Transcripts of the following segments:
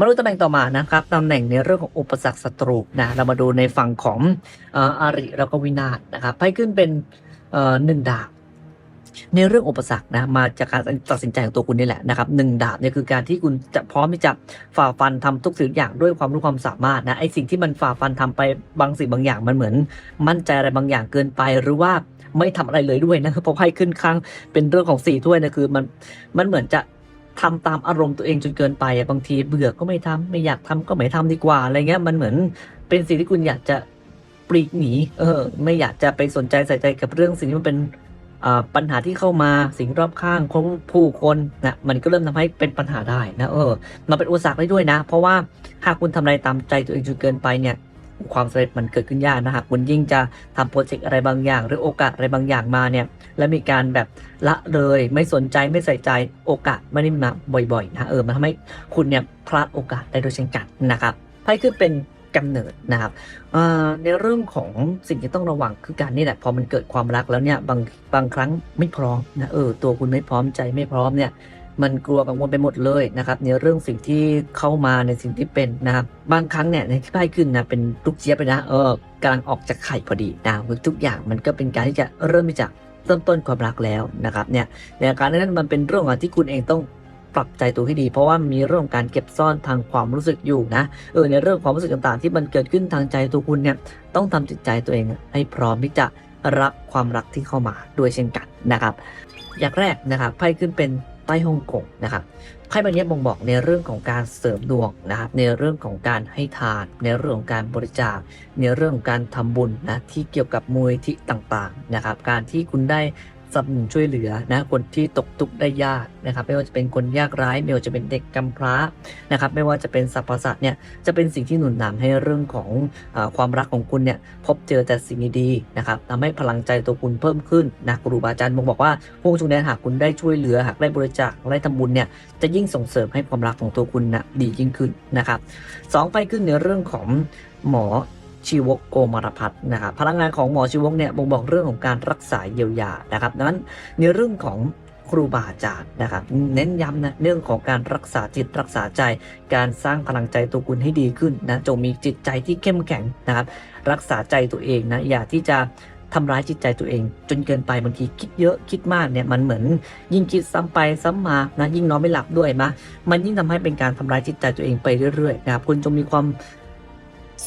มาดูตำแหน่งต่อมานะครับตำแหน่งในเรื่องของอุปสรรคศัตรูนะเรามาดูในฝั่งของอาริแล้วก็วินาศนะครับไพ่ขึ้นเป็นหนึ่งดาบในเรื่องอุปสรรคนะมาจากการตัดสินใจของตัวคุณนี่แหละนะครับหนึ่งดาบเนี่ยคือการที่คุณจะพร้อมที่จะฝ่าฟันทำทุกสิ่งทุกอย่างด้วยความรู้ความสามารถนะไอสิ่งที่มันฝ่าฟันทำไปบางสิ่งบางอย่างมันเหมือน มั่นใจอะไรบางอย่างเกินไปหรือว่าไม่ทำอะไรเลยด้วยนะเพราะไพ่ขึ้นข้างเป็นเรื่องของสี่ถ้วยนะคือมันมันเหมือนจะ ทำตามอารมณ์ตัวเองจนเกินไปอะบางทีเบื่อก็ไม่ทำไม่อยากทำก็ไม่ทำดีกว่าอะไรเงี้ยมันเหมือนเป็นสิ่งที่คุณอยากจะปลีกหนีเออ ไม่อยากจะไปสนใจใส่ใจกับเรื่องสิ่งที่มันเป็นอ่าปัญหาที่เข้ามาสิ่งรอบข้างของผู้คนนะมันก็เริ่มทำให้เป็นปัญหาได้นะเออมันเป็นอุปสรรคได้ด้วยนะ เพราะว่าหากคุณทำอะไรตามใจตัวเองจนเกินไปเนี่ย ความสำเร็จมันเกิดขึ้นยากนะหากคุณยิ่งจะทำโปรเจกต์อะไรบางอย่าง หรือโอกาสอะไรบางอย่างมาเนี่ยแล้วมีการแบบละเลยไม่สนใจไม่ใส่ใจโอกาสไม่ได้มาบ่อยๆนะเออมันทำให้คุณเนี่ยพลาดโอกาสได้โดยเช่นกันนะครับไพ่ขึ้นเป็นกำเนิดนะครับในเรื่องของสิ่งที่ต้องระวังคือการนี่แหละพอมันเกิดความรักแล้วเนี่ยบางบางครั้งไม่พร้อมนะเออตัวคุณไม่พร้อมใจไม่พร้อมเนี่ย มันกลัวกังวลไปหมดเลยนะครับในเรื่องสิ่งที่เข้ามาในสิ่งที่เป็นนะครับบางครั้งเนี่ยในที่ไพ่ขึ้นนะเป็นลูกเจี๊ยบไปนะเออกำลังออกจากไข่พอดีนะทุกอย่างมันก็เป็นการที่จะเริ่มที่จะเริ่มต้นความรักแล้วนะครับเนี่ยในอาการนั้นมันเป็นเรื่องที่คุณเองต้องปรับใจตัวให้ดี เพราะว่ามีเรื่องการเก็บซ่อนทางความรู้สึกอยู่นะเออในเรื่องความรู้สึกต่างๆ ที่มันเกิดขึ้นทางใจตัวคุณเนี่ยต้องทำจิตใจตัวเองให้พร้อมที่จะรับความรักที่เข้ามาด้วยเช่นกันนะครับ อย่างแรกนะครับไพ่ขึ้นเป็น ต้ฮ่องกงนะครับไพ่ใบนี้บ่งบอกในเรื่องของการเสริมดวงนะครับในเรื่องของการให้ทาน ในเรื่องของการบริจาค ในเรื่องของการทำบุญนะที่เกี่ยวกับมูลที่ต่างๆนะครับการที่คุณได้ สนับสนุนช่วยเหลือนะคนที่ตกทุกข์ได้ยากนะครับ ไม่ว่าจะเป็นคนยากไร้ไม่ว่าจะเป็นเด็กกำพร้านะครับ ไม่ว่าจะเป็นสรรพสัตว์เนี่ยจะเป็นสิ่งที่หนุนนำให้เรื่องของอความรักของคุณเนี่ยพบเจอแต่สิ่งดีๆนะครับทำให้พลังใจตัวคุณเพิ่มขึ้นนะครูบาอาจารย์บอกว่าพวกช่วงนี้หากคุณได้ช่วยเหลือหากได้บริจาคได้ทำบุญเนี่ยจะยิ่งส่งเสริมให้ความรักของตัวคุณนะดียิ่งขึ้นนะครับสองไปขึ้นในเรื่องของหมอ ชีวกโกมารพัฒน์นะครับพลังงานของหมอชีวกเนี่ยบ่งบอกเรื่องของการรักษาเยียวยานะครับดังนั้นในเรื่องของครูบาอาจารย์นะครับ เน้นย้ำนะเรื่องของการรักษาจิตรักษาใจ การสร้างพลังใจตัวคุณให้ดีขึ้นนะจงมีจิตใจที่เข้มแข็งนะครับ รักษาใจตัวเองนะอย่าที่จะทำร้ายจิตใจตัวเอง จนเกินไปบางทีคิดเยอะคิดมากเนี่ยมันเหมือน ยิ่งคิดซ้ำไปซ้ำมานะยิ่งนอนไม่หลับด้วยมะมันยิ่งทำให้เป็นการทำร้ายจิตใจตัวเองไปเรื่อยๆนะครับคุณจงมีความ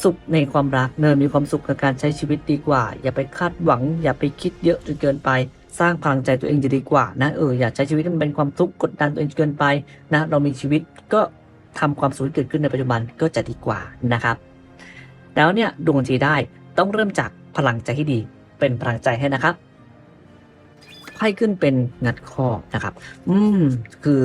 สุขในความรักเนินมีความสุขกับการใช้ชีวิตดีกว่า อย่าไปคาดหวัง อย่าไปคิดเยอะจนเกินไป สร้างพลังใจตัวเองจะดีกว่านะเอออย่าใช้ชีวิตมันเป็นความทุกข์กดดันตัวเองจนเกินไปนะเรามีชีวิตก็ทำความสุขเกิดขึ้นในปัจจุบันก็จะดีกว่านะครับ แล้วเนี่ยดวงจีได้ต้องเริ่มจากพลังใจที่ดี เป็นพลังใจให้นะครับ พ่ขึ้นเป็นงัดข้อนะครับ อืม คือ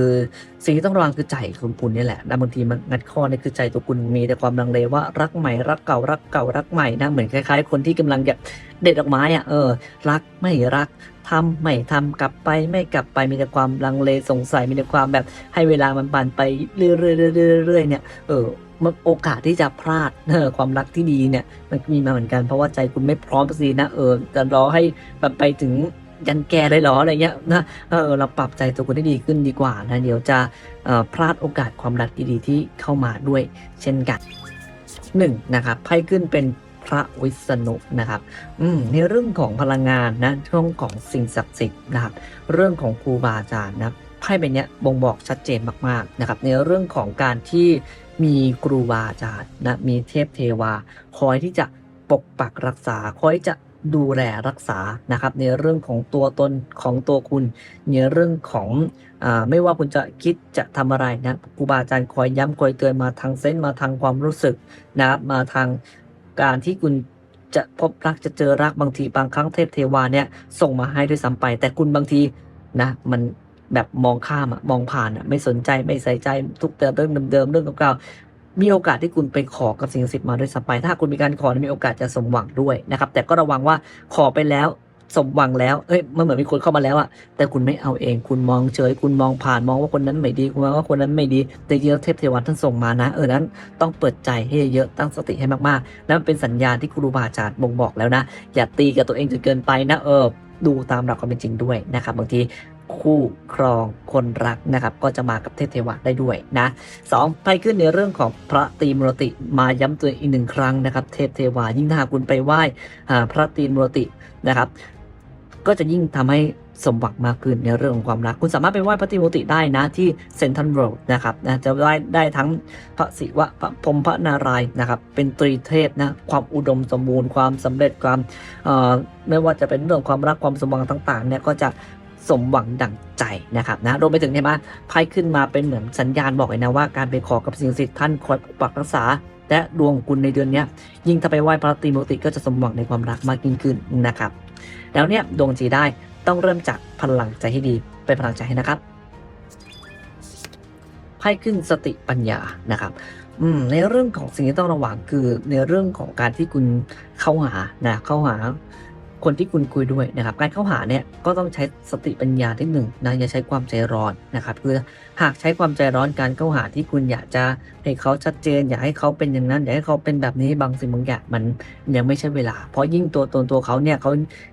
สิ่งที่ต้องระวังคือใจของคุณนี่แหละนะบางทีมันงัดข้อนี่คือใจตัวคุณมีแต่ความลังเลว่ารักใหม่รักเก่ารักเก่ารักใหม่นะเหมือนคล้ายๆ คนที่กำลังจะเด็ดดอกไม้อะเออ รักไม่รักทำไม่ทำกลับไปไม่กลับไปมีแต่ความลังเลสงสัยมีแต่ความแบบให้เวลามันผ่านไปเรื่อยๆเรื่อยๆเนี่ยเออมันโอกาสที่จะพลาดเออความรักที่ดีเนี่ย มันมีมาเหมือนกันเพราะว่าใจคุณไม่พร้อมสักทีนะเออจะรอให้แบบไปถึง ยันแกเลยเหรออะไรเงี้ยนะเออเราปรับใจตัวคุณให้ดีขึ้นดีกว่านะเดี๋ยวจะพลาดโอกาสความรักดีๆที่เข้ามาด้วยเช่นกันหนึ่งนะครับไพ่ขึ้นเป็นพระวิษณุนะครับอืมในเรื่องของพลังงานนะเรื่องของสิ่งศักดิ์สิทธิ์นะครับเรื่องของครูบาอาจารย์นะไพ่ใบเนี้ยบ่งบอกชัดเจนมากๆนะครับในเรื่องของการที่มีครูบาอาจารย์นะมีเทพเทวา คอยที่จะปกปักรักษา คอยจะ ดูแลรักษานะครับ ในเรื่องของตัวตนของตัวคุณในเรื่องของอไม่ว่าคุณจะคิดจะทำอะไรนะครูบาอาจารย์คอยย้ำคอยเตือนมาทางเซนส์มาทางความรู้สึกนะครับมาทางการที่คุณจะพบรักจะเจอรักบางทีบางครั้งเทพเทวาเนี่ยส่งมาให้ด้วยซ้ำไป แต่คุณบางทีนะมันแบบมองข้ามอะมองผ่านอะไม่สนใจไม่ใส่ใจทุกเติมเรื่องเดิมๆเรื่องเก่าๆ มีโอกาสที่คุณไปขอกับสิ่งศักดิ์สิทธิ์มาด้วยซ้ำไป ถ้าคุณมีการขอมีโอกาสจะสมหวังด้วยนะครับ แต่ก็ระวังว่าขอไปแล้วสมหวังแล้ว เอ้ย มันเหมือนมีคนเข้ามาแล้วอะแต่คุณไม่เอาเอง คุณมองเฉย คุณมองผ่าน มองว่าคนนั้นไม่ดี คุณมองว่าคนนั้นไม่ดี แต่จริงแล้วเทพเทวาท่านส่งมานะ เออ นั้นต้องเปิดใจให้เยอะ ตั้งสติให้มากๆ นั่นเป็นสัญญาณที่ครูบาอาจารย์บ่งบอกแล้วนะ อย่าตีกับตัวเองจนเกินไปนะ เออ ดูตามหลักความเป็นจริงด้วยนะครับ บางที คู่ครองคนรักนะครับ ก็จะมากับเทพเทวะได้ด้วยนะสองไปขึ้นในเรื่องของพระตรีมุรติมาย้ำตัวอีกหนึ่งครั้งนะครับ เทพเทวายิ่งถ้าคุณไปไหว้พระตรีมุรตินะครับ ก็จะยิ่งทำให้สมหวังมากขึ้นในเรื่องของความรัก คุณสามารถไปไหว้พระตรีมุรติได้นะที่เซนทรัลโรดนะครับนะจะไหว้ได้ทั้งพระศิวะพระพรมพระนารายณ์นะครับ เป็นตรีเทพนะความอุดมสมบูรณ์ความสำเร็จความไม่ว่าจะเป็นเรื่องความรักความสมหวังต่างๆเนี่ยก็จะ สมหวังดั่งใจนะครับนะรวมไปถึงเนี่ยมาไพ่ขึ้นมาเป็นเหมือนสัญญาณบอกเลยนะว่าการไปขอกับสิ่งศักดิ์สิทธิ์ท่านคอยปกปักรักษาและดวงคุณในเดือนนี้ยิ่งถ้าไปไหว้พระตรีมุติก็จะสมหวังในความรักมากยิ่งขึ้นนะครับ แล้วเนี่ยดวงจีได้ต้องเริ่มจากพลังใจให้ดีเป็นพลังใจให้นะครับไพ่ขึ้นสติปัญญานะครับอืมในเรื่องของสิ่งที่ต้องระวังคือในเรื่องของการที่คุณเข้าหานะเข้าหา คนที่คุณคุยด้วยนะครับ การเข้าหาเนี่ยก็ต้องใช้สติปัญญาที่หนึ่งนะอย่าใช้ความใจร้อนนะครับคือหากใช้ความใจร้อนการเข้าหาที่คุณอยากจะให้เขาชัดเจน อยากให้เขาเป็นอย่างนั้นอยากให้เขาเป็นแบบนี้บางสิ่งบางอย่างมันยังไม่ใช่เวลา เพราะยิ่งตัวตนตัวเขาเนี่ยเขา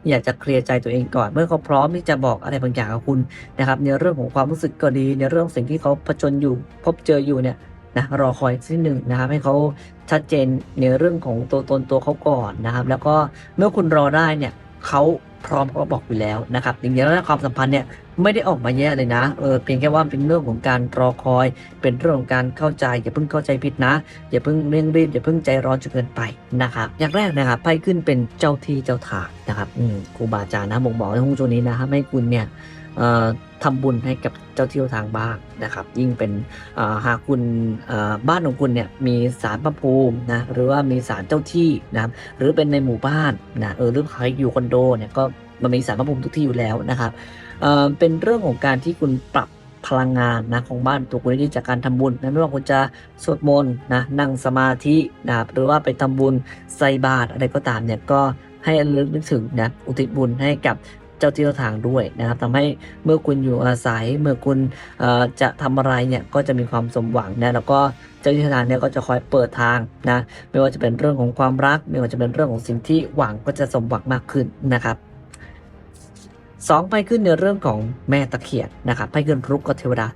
อยากจะเคลียร์ใจตัวเองก่อน เมื่อเขาพร้อมที่จะบอกอะไรบางอย่างกับคุณนะครับในเรื่องของความรู้สึกก็ดีในเรื่องสิ่งที่เขาผจญอยู่ พบเจออยู่เนี่ย นะรอคอยสักนิหนึ่งนะครับให้เขาชัดเจนในเรื่องของตัวตนตัวเขาก่อนนะครับ แล้วก็เมื่อคุณรอได้เนี่ยเขาพร้อมเขาก็บอกอยู่แล้วนะครับจริงๆแล้วความสัมพันธ์เนี่ยไม่ได้ออกมาแย่เลยนะเออเพียงแค่ว่าเป็นเรื่องของการรอคอย เป็นเรื่องของการเข้าใจอย่าเพิ่งเข้าใจผิดนะอย่าเพิ่งเร่งรีบอย่าเพิ่งใจร้อนจนเกินไปนะครับอย่างแรกนะครับไพ่ขึ้นเป็นเจ้าที่เจ้าทางนะครับอืมครูบาอาจารย์นะบ่งบอกในห้องโจนี้นะครับให้คุณเนี่ย ทำบุญให้กับเจ้าที่เจ้าทางบ้างนะครับ ยิ่งเป็นหากคุณบ้านของคุณเนี่ยมีสารพระภูมินะหรือว่ามีสารเจ้าที่นะครับหรือเป็นในหมู่บ้านนะเออหรือใครอยู่คอนโดเนี่ยก็มันมีสารพระภูมิทุกที่อยู่แล้วนะครับเเป็นเรื่องของการที่คุณปรับพลังงานนะของบ้านตัวคุณได้จากการทำบุญนะไม่ว่าคุณจะสวดมนต์นะนั่งสมาธินะครับหรือว่าไปทำบุญใส่บาตรอะไรก็ตามเนี่ยก็ให้ลึกนึกถึงนะอุทิศบุญให้กับ เจ้าที่เจ้าทางด้วยนะครับทำให้เมื่อคุณอยู่อาศัย เมื่อคุณจะทำอะไรเนี่ยก็จะมีความสมหวังนะแล้วก็เจ้าที่เจ้าทางเนี่ยก็จะคอยเปิดทางนะไม่ว่าจะเป็นเรื่องของความรัก ไม่ว่าจะเป็นเรื่องของสิ่งที่หวังก็จะสมหวังมากขึ้นนะครับสองไปขึ้นในเรื่องของแม่ตะเคียนนะครับไปขึ้นรุกกับเทวดา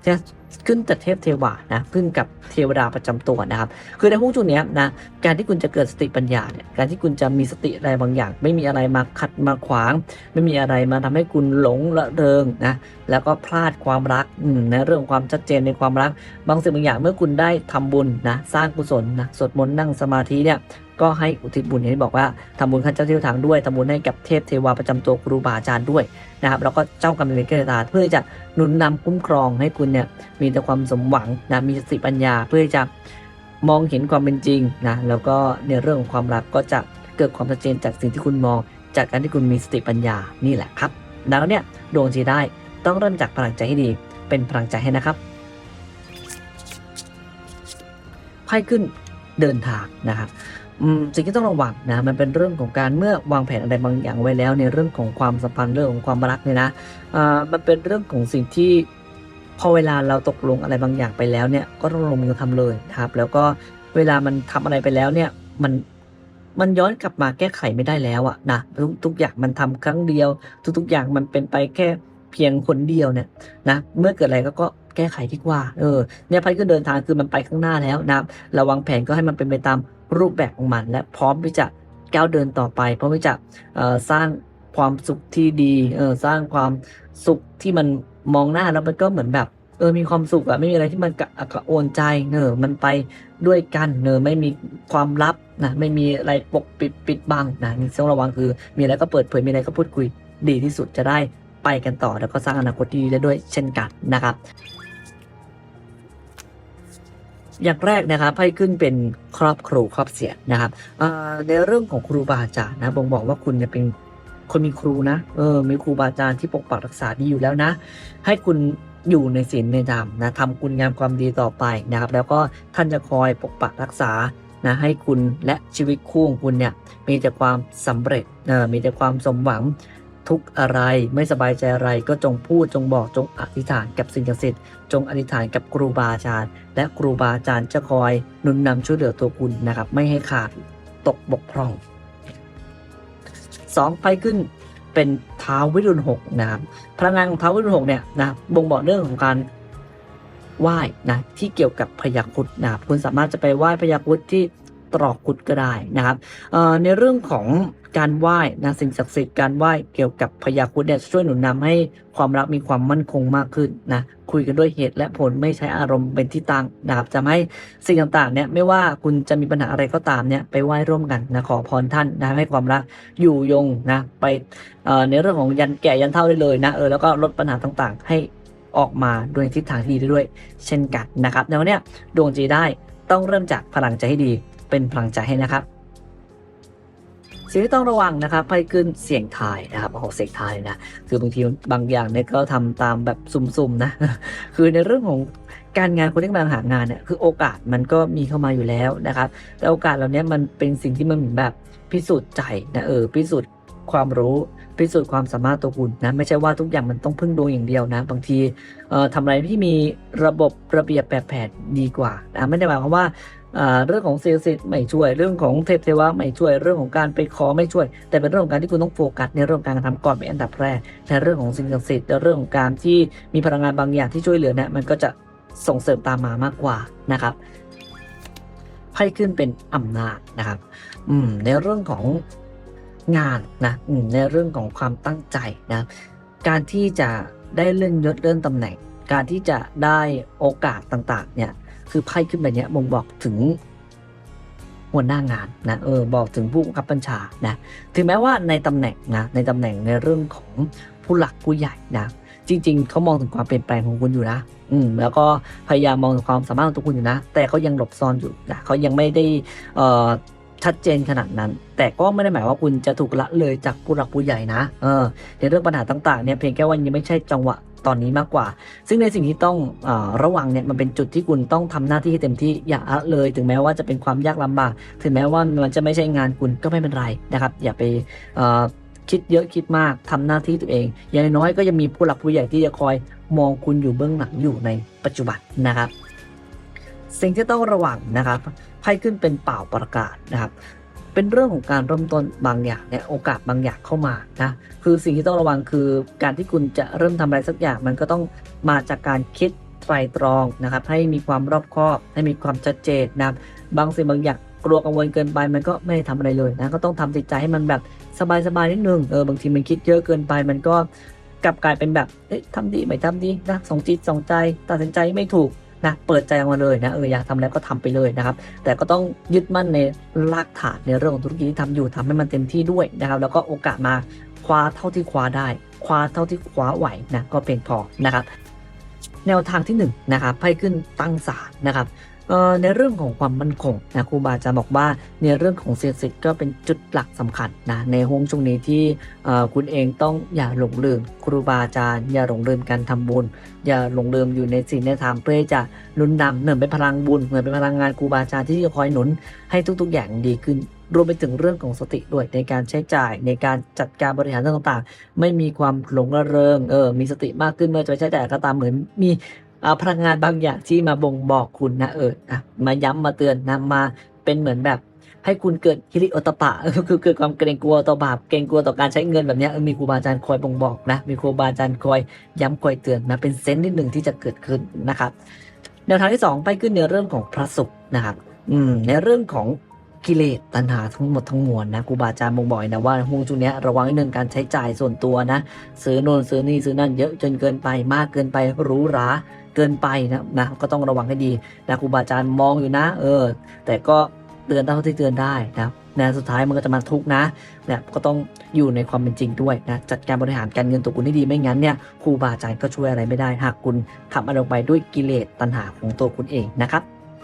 ขึ้นแต่เทพเทวานะขึ้นกับเทวดาประจำตัวนะครับ คือในหุ้นจุดนี้นะการที่คุณจะเกิดสติปัญญาเนี่ยการที่คุณจะมีสติอะไรบางอย่าง ไม่มีอะไรมาขัดมาขวาง ไม่มีอะไรมาทำให้คุณหลงละเริงนะแล้วก็พลาดความรักในเรื่องของความชัดเจนในความรัก บางสิ่งบางอย่างเมื่อคุณได้ทำบุญนะสร้างกุศลนะสวดมนต์นั่งสมาธิเนี่ย ก็ให้อุทิศบุญอย่างที่บอกว่าทำบุญขั้นเจ้าที่ทางด้วยทำบุญให้กับเทพเทวาประจำตัวครูบาอาจารย์ด้วยนะครับแล้วก็เจ้ากรรมนายเวรเกตตาเพื่อจะหนุนนำคุ้มครองให้คุณเนี่ยมีแต่ความสมหวังนะมีสติปัญญาเพื่อจะมองเห็นความเป็นจริงนะแล้วก็ในเรื่องของความรักก็จะเกิดความชัดเจนจากสิ่งที่คุณมอง จากการที่คุณมีสติปัญญานี่แหละครับดังนั้นเนี่ยดวงจีได้ต้องเริ่มจากพลังใจให้ดี เป็นพลังใจให้นะครับไพ่ขึ้นเดินทางนะครับ สิ่งที่ต้องระวังนะมันเป็นเรื่องของการเมื่อวางแผนอะไรบางอย่างไว้แล้ว ในเรื่องของความสัมพันธ์เรื่องของความรักเนี่ยนะมันเป็นเรื่องของสิ่งที่พอเวลาเราตกลงอะไรบางอย่างไปแล้วเนี่ยก็ต้องลงมือทำเลยครับ แล้วก็เวลามันทำอะไรไปแล้วเนี่ยมันมันย้อนกลับมาแก้ไขไม่ได้แล้วอะนะทุกทุกอย่างมันทำครั้งเดียว ทุก ๆ อย่างมันเป็นไปแค่เพียงคนเดียวเนี่ยนะเมื่อเกิดอะไรก็ก็แก้ไขดีกว่า เออเนี่ยไพ่ก็เดินทางคือมันไปข้างหน้าแล้วนะรับเราวางแผนก็ให้มันเป็นไปตาม รูปแบบของมัน และพร้อมที่จะก้าวเดินต่อไป พร้อมที่จะสร้างความสุขที่ดีสร้างความสุขที่มันมองหน้าแล้วมันก็เหมือนแบบเออมีความสุขอะไม่มีอะไรที่มันกระอกกระโอนใจเนอมันไปด้วยกันเนอไม่มีความลับนะไม่มีอะไรปกปิดปิดบังนะนี่ต้องระวังคือ มีอะไรก็เปิดเผยมีอะไรก็พูดคุยดีที่สุดจะได้ไปกันต่อ แล้วก็สร้างอนาคตที่ดีได้ด้วยเช่นกันนะครับ อย่างแรกนะครับให้ขึ้นเป็นครอบครูครอบเสียนะครับในเรื่องของครูบาอาจารย์นะบ่งบอกว่าคุณเนี่ยเป็นคนมีครูนะเออมีครูบาอาจารย์ที่ปกปักรักษาดีอยู่แล้วนะ ให้คุณอยู่ในศีลในธรรมนะทำคุณงามความดีต่อไปนะครับ แล้วก็ท่านจะคอยปกปักรักษานะให้คุณและชีวิตคู่ของคุณเนี่ยมีแต่ความสำเร็จเออมีแต่ความสมหวัง ทุกข์อะไร ไม่สบายใจอะไรก็จงพูดจงบอกจงอธิษฐานกับสิ่งศักดิ์สิทธิ์จงอธิษฐานกับครูบาอาจารย์ และครูบาอาจารย์จะคอยนุนนำช่วยเหลือตัวคุณนะครับ ไม่ให้ขาดตกบกพร่องสองไปขึ้นเป็นท้าววิรุณหกนะครับพลังงานของท้าววิรุณหกเนี่ยนะบ่งบอกเรื่องของการไหว้นะที่เกี่ยวกับพญาคุดนะคุณสามารถจะไปไหว้พญาคุดที่ ตรอกคุดก็ได้นะครับในเรื่องของการไหว้นะสิ่งศักดิ์สิทธิ์การไหว้เกี่ยวกับพญาคุดเนี่ยจะช่วยหนุนนำให้ความรักมีความมั่นคงมากขึ้นนะคุยกันด้วยเหตุและผลไม่ใช้อารมณ์เป็นที่ตั้งนะครับจะให้สิ่งต่างๆเนี่ยไม่ว่าคุณจะมีปัญหาอะไรก็ตามเนี่ยไปไหว้ร่วมกันนะขอพรท่านนะให้ความรักอยู่ยงนะไปในเรื่องของยันแก่ยันเท่าได้เลยนะเออแล้วก็ลดปัญหาต่างๆ ให้ออกมาโดยทิศทางที่ดีด้วย เช่นกันนะครับในวันเนี้ยดวงจีได้ต้องเริ่มจากพลังใจให้ดี เป็นพลังใจให้นะครับสิ่งที่ต้องระวังนะครับไพ่ขึ้นเสียงทายนะครับโอ้โหเสียงทายนะ คือบางทีบางอย่างเนี่ยก็ทำตามแบบสุ่มๆนะ คือในเรื่องของการงานคนที่กำลังหางานเนี่ยคือโอกาสมันก็มีเข้ามาอยู่แล้วนะครับ แต่โอกาสเหล่านี้มันเป็นสิ่งที่มันเหมือนแบบพิสูจน์ใจนะเออพิสูจน์ความรู้พิสูจน์ความสามารถตัวคุณนะไม่ใช่ว่าทุกอย่างมันต้องพึ่งดวงอย่างเดียวนะ บางทีเอ่อทำอะไรที่มีระบบระเบียบแบบแผนดีกว่านะไม่ได้หมายความว่า เรื่องของเซลล์สิทธิ์ไม่ช่วยเรื่องของเทพเทวะไม่ช่วยเรื่องของการไปขอไม่ช่วย แต่เป็นเรื่องของการที่คุณต้องโฟกัสในเรื่องของการกระทำก่อนเป็นอันดับแรกในเรื่องของสิ่งศักดิ์สิทธิ์และเรื่องของการที่มีพลังงานบางอย่างที่ช่วยเหลือเนี่ยมันก็จะส่งเสริมตามมามากกว่านะครับไพ่ขึ้นเป็นอำนาจนะครับ อืมในเรื่องของงานนะอืมในเรื่องของความตั้งใจนะการที่จะได้เลื่อนยศเลื่อนตำแหน่ง การที่จะได้โอกาสต่างๆ เนี่ย คือไพ่ขึ้นแบบเนี้ยบ่งบอกถึงหัวหน้างานนะเออบอกถึงผู้บับบัญชานะถึงแม้ว่าในตำแหน่งนะในตำแหน่งในเรื่องของผู้หลักผู้ใหญ่นะจริง ๆเขามองถึงความเปลี่ยนแปลงของคุณอยู่นะ อืมแล้วก็พยายามมองถึงความสามารถของตัวคุณอยู่นะ แต่เขายังหลบซ่อนอยู่นะเขายังไม่ได้เอ่อชัดเจนขนาดนั้น แต่ก็ไม่ได้หมายว่าคุณจะถูกละเลยจากผู้หลักผู้ใหญ่นะเออในเรื่องปัญหาต่างๆเนี่ยเพียงแค่ว่ายังไม่ใช่จังหวะ ตอนนี้มากกว่า ซึ่งในสิ่งที่ต้องอระวังเนี่ยมันเป็นจุดที่คุณต้องทำหน้าที่ให้เต็มที่อย่าละเลย ถึงแม้ว่าจะเป็นความยากลำบาก ถึงแม้ว่ามันจะไม่ใช่งานคุณก็ไม่เป็นไรนะครับ อย่าไปคิดเยอะคิดมากทำหน้าที่ตัวเอง อย่างน้อยก็ยังมีผู้หลักผู้ใหญ่ที่จะคอยมองคุณอยู่เบื้องหลังอยู่ในปัจจุบันนะครับ สิ่งที่ต้องระวังนะครับไพ่ขึ้นเป็นเป่าประกาศนะครับ เป็นเรื่องของการเริ่มต้นบางอย่างเนี่ยโอกาสบางอย่างเข้ามานะคือสิ่งที่ต้องระวังคือการที่คุณจะเริ่มทำอะไรสักอย่างมันก็ต้องมาจากการคิดไตรตรองนะครับ ให้มีความรอบคอบ ให้มีความชัดเจนนะบางสิ่งบางอย่างกลัวกังวลเกินไปมันก็ไม่ได้ทำอะไรเลยนะก็ต้องทำจิตใจให้มันแบบสบายๆนิดนึงเออบางทีมันคิดเยอะเกินไปมันก็กลับกลายเป็นแบบเอ๊ะทำดีไม่ทำดีนะสองจิตสองใจตัดสินใจไม่ถูก นะเปิดใจออกมาเลยนะเอออยากทำแล้วก็ทำไปเลยนะครับ แต่ก็ต้องยึดมั่นในรากฐานในเรื่องของธุรกิจที่ทำอยู่ทำให้มันเต็มที่ด้วยนะครับ แล้วก็โอกาสมาคว้าเท่าที่คว้าได้ คว้าเท่าที่คว้าไหวนะก็เพียงพอนะครับ แนวทางที่1นงนะครับไพ่ขึ้นตั้งศาลนะครับ ในเรื่องของความมั่นคงนะครูบาอาจารย์บอกว่าในเรื่องของเศรษฐกิจก็เป็นจุดหลักสำคัญนะในห้วงช่วงนี้ที่คุณเองต้องอย่าหลงลืมครูบาอาจารย์อย่าหลงลืมการทำบุญ อย่าหลงลืมอยู่ในสิ่งในธรรมเพื่อจะนุนนำเหมือนเป็นพลังบุญเหมือนเป็นพลังงานครูบาอาจารย์ที่จะคอยหนุนให้ทุก ๆ อย่างดีขึ้นรวมไปถึงเรื่องของสติด้วยในการใช้จ่ายในการจัดการบริหารต่างๆ ไม่มีความหลงระเริงเออมีสติมากขึ้นเมื่อจะใช้จ่ายก็ตามเหมือนมี พลังงานบางอย่างที่มาบ่งบอกคุณนะเออมาย้ำมาเตือนนะมาเป็นเหมือนแบบให้คุณเกิดฮิริโอตปะคือเกิดความเกรงกลัวต่อบาปเกรงกลัวต่อการใช้เงินแบบนี้มีครูบาอาจารย์คอยบ่งบอกนะ มีครูบาอาจารย์คอยย้ำคอยเตือนนะเป็นเซนส์นิดหนึ่งที่จะเกิดขึ้นนะครับแนวทางที่สองไปขึ้นในเรื่องของพระศุกร์นะครับ อืมในเรื่องของ กิเลสตัณหาทั้งหมดทั้งมวลนะครูบาอาจารย์บ่งบอกนะว่าห่วงช่วงนี้ระวังนเรื่องการใช้จ่ายส่วนตัวนะ ซื้อโน่นซื้อนี่ซื้อนั่นเยอะจนเกินไปมากเกินไปหรูหราเกินไปนะนะก็ต้องระวังให้ดีนะครูบาอาจารย์มองอยู่นะ เออ แต่ก็เตือนเท่าที่เตือนได้นะนะสุดท้ายมันก็จะมาทุกนะเนี่ยก็ต้องอยู่ในความเป็นจริงด้วยนะจัดการบริหารการเงินตัวคุณให้ดีไม่งั้นเนี่ยครูบาอาจารย์ก็ช่วยอะไรไม่ได้หากคุณทำอะไรลงไปด้วยกิเลสตัณหาของตัวคุณเองนะครับ